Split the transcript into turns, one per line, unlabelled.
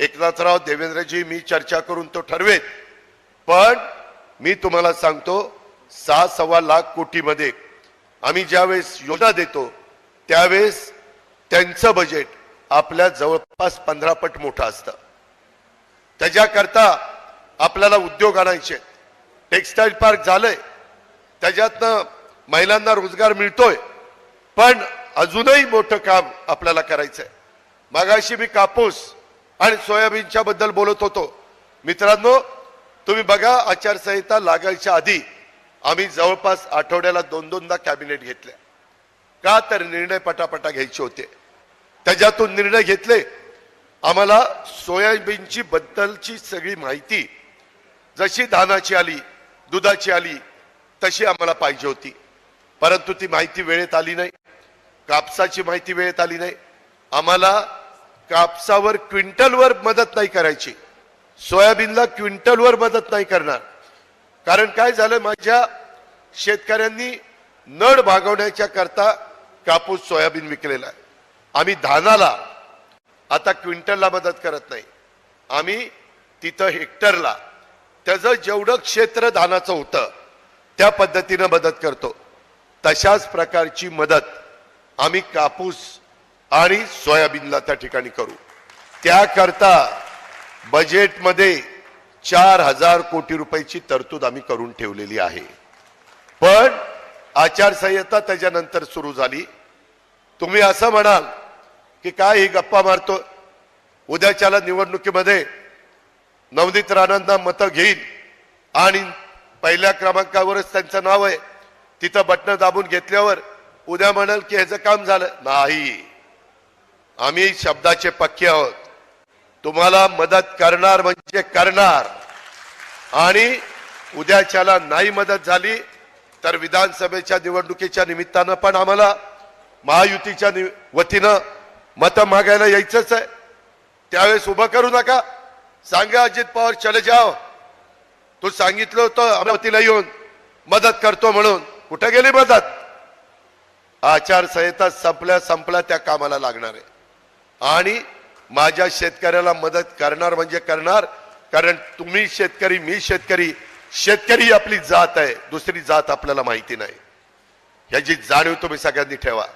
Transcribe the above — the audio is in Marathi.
एकनाथराव देवेंद्रजी मी चर्चा करून तो ठरवेत पण मी तुम्हाला सांगतो सहा सव्वा लाख कोटीमध्ये आम्ही ज्यावेळेस योजना देतो त्यावेळेस त्यांचं बजेट आपल्या जवळपास पंधरा पट मोठं असतं. त्याच्याकरता आपल्याला उद्योग आणायचे टेक्स्टाईल पार्क झालंय. त्याच्यातनं महिलांना रोजगार मिळतोय. पण अजूनही मोठं काम आपल्याला करायचंय. मागाशी मी कापूस आणि सोयाबीनच्या बद्दल बोलत होतो. मित्रांनो तुम्ही बघा आचारसंहिता लागायच्या आधी आम्ही जवळपास आठवड्याला दोन दोनदा कॅबिनेट घेतल्या. का तर निर्णय पटापटा घ्यायचे होते. त्याच्यातून निर्णय घेतले. आम्हाला सोयाबीनची बद्दलची सगळी माहिती जशी धानाची आली दुधाची आली तशी आम्हाला पाहिजे होती. परंतु ती माहिती वेळेत आली नाही. कापसाची माहिती वेळेत आली नाही. आम्हाला कापसावर क्विंटलवर मदत नाही करायची. सोयाबीनला क्विंटलवर मदत नाही करणार. कारण काय झालं? माझ्या शेतकऱ्यांनी नड भागवण्याच्या करता कापूस सोयाबीन विकलेला आहे. आम्ही धानाला आता क्विंटलला मदत करत नाही. आम्ही तिथं हेक्टरला त्याचं जेवढं क्षेत्र धानाचं होतं त्या पद्धतीनं मदत करतो. तशाच प्रकारची मदत आम्ही कापूस आणि सोयाबीनला त्या ठिकाणी करू. त्याकरता बजेटमध्ये चार हजार कोटी रुपयाची तरतूद आम्ही करून ठेवलेली आहे. पण आचारसंहिता त्याच्यानंतर सुरू झाली. तुम्ही असं म्हणाल की काय ही गप्पा मारतो? उद्याच्याला निवडणुकीमध्ये नवनीत राणांना मतं घेईल आणि पहिल्या क्रमांकावरच त्यांचं नाव आहे. तिथं बटणं दाबून घेतल्यावर उद्या म्हणाल की ह्याचं काम झालं. नाही. आम्ही शब्दाचे पक्के आहोत. तुम्हाला मदत करणार म्हणजे करणार. आणि उद्याच्याला नाही मदत झाली तर विधानसभेच्या निवडणुकीच्या निमित्तानं पण आम्हाला महायुतीच्या नि- वतीनं मतं मागायला यायचंच आहे. त्यावेळेस उभं करू नका. सांगा अजित पवार चले जाव तू सांगितलं होतं अमरावतीला येऊन मदत करतो म्हणून. कुठं गेली मदत? आचारसंहिता संपल्या संपल्या त्या कामाला लागणार आहे. आणि माझ्या शेतकऱ्याला मदत करणार म्हणजे करणार कारण तुम्ही शेतकरी मी शेतकरी शेतकरी ही आपली जात आहे दुसरी जात आपल्याला माहिती नाही. ह्याची जाणीव तुम्ही सगळ्यांनी ठेवा.